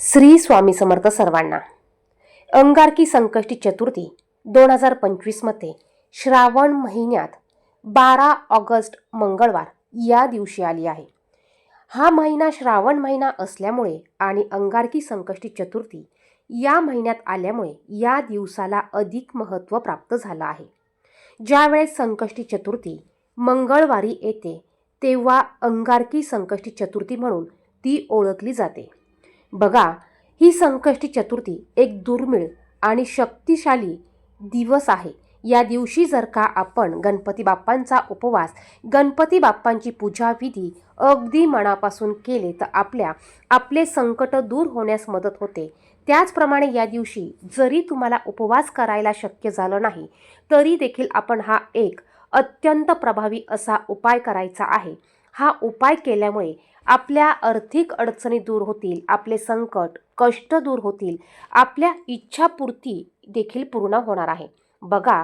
श्री स्वामी समर्थ सर्वांना. अंगारकी संकष्टी चतुर्थी दोन हजार पंचवीसमध्ये श्रावण महिन्यात बारा ऑगस्ट मंगळवार या दिवशी आली आहे. हा महिना श्रावण महिना असल्यामुळे आणि अंगारकी संकष्टी चतुर्थी या महिन्यात आल्यामुळे या दिवसाला अधिक महत्त्व प्राप्त झालं आहे. ज्यावेळेस संकष्टी चतुर्थी मंगळवारी येते तेव्हा अंगारकी संकष्टी चतुर्थी म्हणून ती ओळखली जाते. बघा ही संकष्टी चतुर्थी एक दुर्मिळ आणि शक्तिशाली दिवस आहे. या दिवशी जर का आपण गणपती बाप्पांचा उपवास गणपती बाप्पांची पूजा विधी अगदी मनापासून केले तर आपल्या आपले संकट दूर होण्यास मदत होते. त्याचप्रमाणे या दिवशी जरी तुम्हाला उपवास करायला शक्य झालं नाही तरी देखील आपण हा एक अत्यंत प्रभावी असा उपाय करायचा आहे. हा उपाय केल्यामुळे आपल्या आर्थिक अडचणी दूर होतील आपले संकट कष्ट दूर होतील आपल्या इच्छापूर्ती देखील पूर्ण होणार आहे. बघा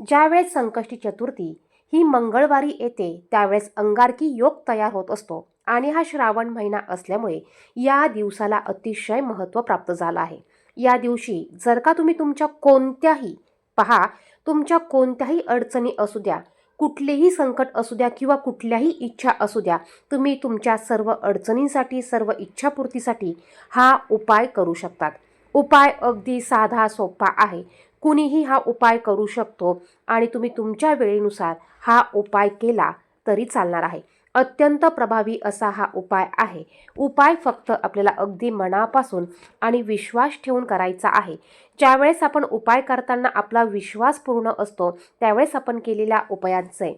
ज्यावेळेस संकष्टी चतुर्थी ही मंगळवारी येते त्यावेळेस अंगारकी योग तयार होत असतो आणि हा श्रावण महिना असल्यामुळे या दिवसाला अतिशय महत्त्व प्राप्त झालं आहे. या दिवशी जर का तुम्ही तुमच्या कोणत्याही पहा तुमच्या कोणत्याही अडचणी असू द्या कुठलेही संकट असू द्या किंवा कुठल्याही इच्छा असू द्या तुम्ही तुमच्या सर्व अडचणींसाठी सर्व इच्छापूर्तीसाठी हा उपाय करू शकतात. उपाय अगदी साधा सोपा आहे. कुणीही हा उपाय करू शकतो आणि तुम्ही तुमच्या वेळेनुसार हा उपाय केला तरी चालणार आहे. अत्यंत प्रभावी असा हा उपाय आहे. उपाय फक्त आपल्याला अगदी मनापासून आणि विश्वास ठेवून करायचा आहे. ज्यावेळेस आपण उपाय करताना आपला विश्वास पूर्ण असतो त्यावेळेस आपण केलेल्या उपायांचे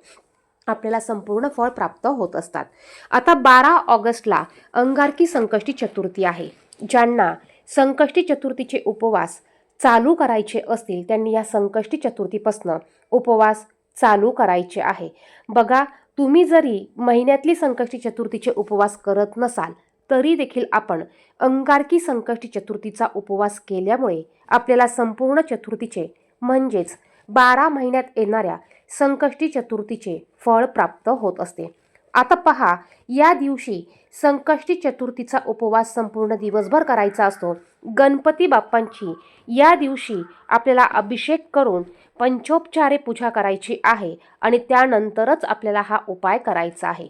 आपल्याला संपूर्ण फळ प्राप्त होत असतात. आता बारा ऑगस्टला अंगारकी संकष्टी चतुर्थी आहे. ज्यांना संकष्टी चतुर्थीचे उपवास चालू करायचे असतील त्यांनी या संकष्टी चतुर्थीपासनं उपवास चालू करायचे आहे. बघा तुम्ही जरी महिन्यातली संकष्टी चतुर्थीचे उपवास करत नसाल तरी देखील आपण अंगारकी संकष्टी चतुर्थीचा उपवास केल्यामुळे आपल्याला संपूर्ण चतुर्थीचे म्हणजेच बारा महिन्यात येणाऱ्या संकष्टी चतुर्थीचे फळ प्राप्त होत असते. आता पहा या दिवशी संकष्टी चतुर्थीचा उपवास संपूर्ण दिवसभर करायचा असतो. गणपती बाप्पांची या दिवशी आपल्याला अभिषेक करून पंचोपचारे पूजा करायची आहे आणि त्यानंतरच आपल्याला हा उपाय करायचा आहे.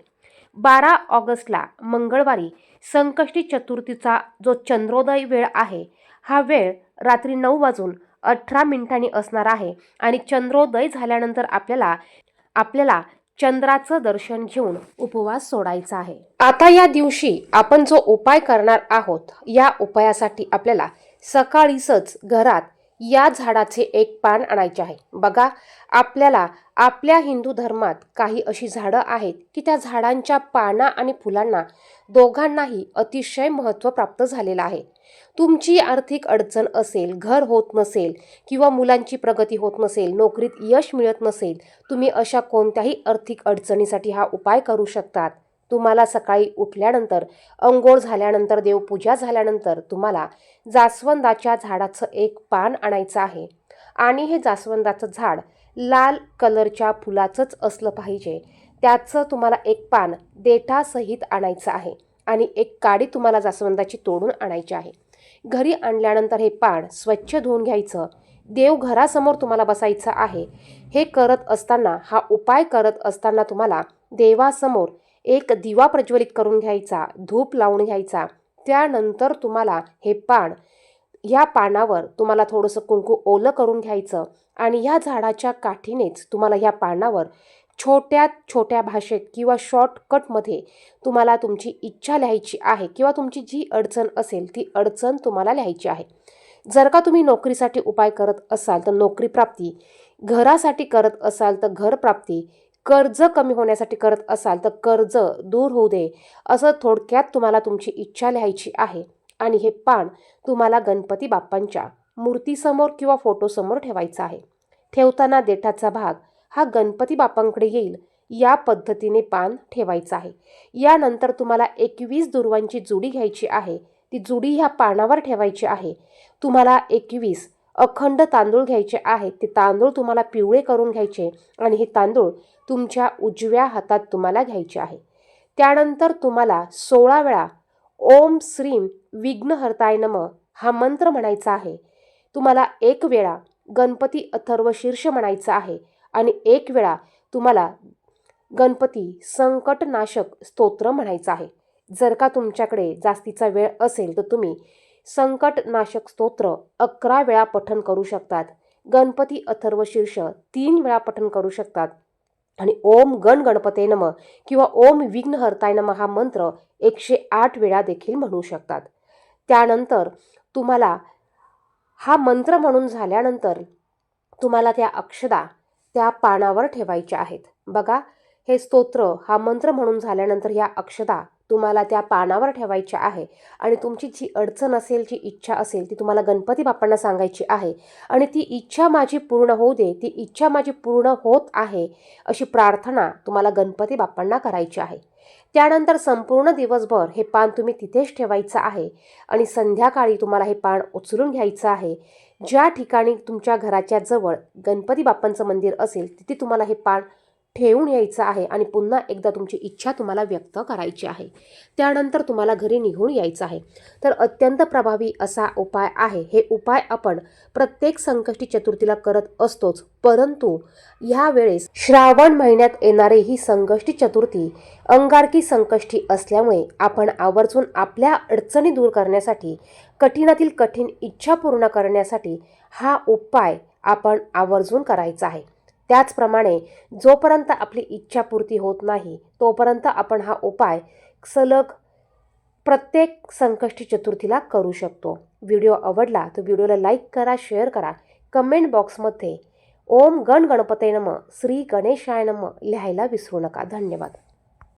बारा ऑगस्टला मंगळवारी संकष्टी चतुर्थीचा जो चंद्रोदय वेळ आहे हा वेळ रात्री नऊ वाजून अठरा मिनिटांनी असणार आहे आणि चंद्रोदय झाल्यानंतर आपल्याला आपल्याला चंद्राचं दर्शन घेऊन उपवास सोडायचा आहे. आता या दिवशी आपण जो उपाय करणार आहोत या उपायासाठी आपल्याला सकाळीच घरात या झाडाचे एक पान आणायचे आहे. बघा आपल्याला आपल्या हिंदू धर्मात काही अशी झाडं आहेत की त्या झाडांच्या पाना आणि फुलांना दोघांनाही अतिशय महत्त्व प्राप्त झालेलं आहे. तुमची आर्थिक अडचण असेल घर होत नसेल किंवा मुलांची प्रगती होत नसेल नोकरीत यश मिळत नसेल तुम्ही अशा कोणत्याही आर्थिक अडचणीसाठी हा उपाय करू शकतात. तुम्हाला सकाळी उठल्यानंतर अंघोळ झाल्यानंतर देवपूजा झाल्यानंतर तुम्हाला जास्वंदाच्या झाडाचं एक पान आणायचं आहे. आणि हे जास्वंदाचं झाड लाल कलरच्या फुलाचंच असलं पाहिजे. त्याचं तुम्हाला एक पान देठासहित आणायचं आहे आणि एक काडी तुम्हाला जास्वंदाची तोडून आणायची आहे. घरी आणल्यानंतर हे पान स्वच्छ धुवून घ्यायचं. देवघरासमोर तुम्हाला बसायचं आहे. हे करत असताना हा उपाय करत असताना तुम्हाला देवासमोर एक दिवा प्रज्वलित करून घ्यायचा धूप लावून घ्यायचा. त्यानंतर तुम्हाला हे पान ह्या पानावर तुम्हाला थोडंसं कुंकू ओलं करून घ्यायचं आणि ह्या झाडाच्या काठीनेच तुम्हाला ह्या पानावर छोट्यात छोट्या भाषेत किंवा शॉर्टकटमध्ये तुम्हाला तुमची इच्छा लिहायची आहे किंवा तुमची जी अडचण असेल ती अडचण तुम्हाला लिहायची आहे. जर का तुम्ही नोकरीसाठी उपाय करत असाल तर नोकरी प्राप्ती. घरासाठी करत असाल तर घर प्राप्ती. कर्ज कमी होण्यासाठी करत असाल तर कर्ज दूर होऊ दे. असं थोडक्यात तुम्हाला तुमची इच्छा लिहायची आहे. आणि हे पान तुम्हाला गणपती बाप्पांच्या मूर्तीसमोर किंवा फोटोसमोर ठेवायचं आहे. ठेवताना देठाचा भाग हा गणपती बाप्पांकडे येईल. या पद्धतीने पान ठेवायचं आहे. यानंतर तुम्हाला एकवीस दुर्वांची जुडी घ्यायची आहे. ती जुडी ह्या पानावर ठेवायची आहे. तुम्हाला एकवीस अखंड तांदूळ घ्यायचे आहेत. ते तांदूळ तुम्हाला पिवळे करून घ्यायचे. आणि हे तांदूळ तुमच्या उजव्या हातात तुम्हाला घ्यायचे आहे. त्यानंतर तुम्हाला सोळा वेळा ओम श्रीम विघ्नहर्ताय नम हा मंत्र म्हणायचा आहे. तुम्हाला एक वेळा गणपती अथर्व शीर्ष म्हणायचा आहे आणि एक वेळा तुम्हाला गणपती संकटनाशक स्तोत्र म्हणायचं आहे. जर का तुमच्याकडे जास्तीचा वेळ असेल तर तुम्ही संकटनाशक स्तोत्र अकरा वेळा पठण करू शकतात. गणपती अथर्व शीर्ष तीन वेळा पठण करू शकतात. आणि ओम गण गणपते नम किंवा ओम विघ्नहर्ताय नम हा मंत्र एकशे आठ वेळा देखील म्हणू शकतात. त्यानंतर तुम्हाला हा मंत्र म्हणून झाल्यानंतर तुम्हाला त्या अक्षदा त्या पानावर ठेवायच्या आहेत. बघा हे स्तोत्र हा मंत्र म्हणून झाल्यानंतर ह्या अक्षदा तुम्हाला त्या पानावर ठेवायच्या आहे आणि तुमची जी अडचण असेल जी इच्छा असेल ती तुम्हाला गणपती बाप्पांना सांगायची आहे आणि ती इच्छा माझी पूर्ण होऊ दे ती इच्छा माझी पूर्ण होत आहे अशी प्रार्थना तुम्हाला गणपती बाप्पांना करायची आहे. त्यानंतर संपूर्ण दिवसभर हे पान तुम्ही तिथेच ठेवायचं आहे आणि संध्याकाळी तुम्हाला हे पान उचलून घ्यायचं आहे. ज्या ठिकाणी तुमच्या घराच्या जवळ गणपती बाप्पांचं मंदिर असेल तिथे तुम्हाला हे पान ठेवून यायचं आहे आणि पुन्हा एकदा तुमची इच्छा तुम्हाला व्यक्त करायची आहे. त्यानंतर तुम्हाला घरी निघून यायचं आहे. तर अत्यंत प्रभावी असा उपाय आहे. हे उपाय आपण प्रत्येक संकष्टी चतुर्थीला करत असतोच. परंतु ह्या वेळेस श्रावण महिन्यात येणारी ही संकष्टी चतुर्थी अंगारकी संकष्टी असल्यामुळे आपण आवर्जून आपल्या अडचणी दूर करण्यासाठी कठीणातील कठीण इच्छा पूर्ण करण्यासाठी हा उपाय आपण आवर्जून करायचा आहे. त्याचप्रमाणे जोपर्यंत आपली इच्छापूर्ती होत नाही तोपर्यंत आपण हा उपाय सलग प्रत्येक संकष्टी चतुर्थीला करू शकतो. व्हिडिओ आवडला तर व्हिडिओला लाईक करा शेअर करा. कमेंट बॉक्समध्ये ओम गण गणपते नम श्री गणेशाय नम लिहायला विसरू नका. धन्यवाद.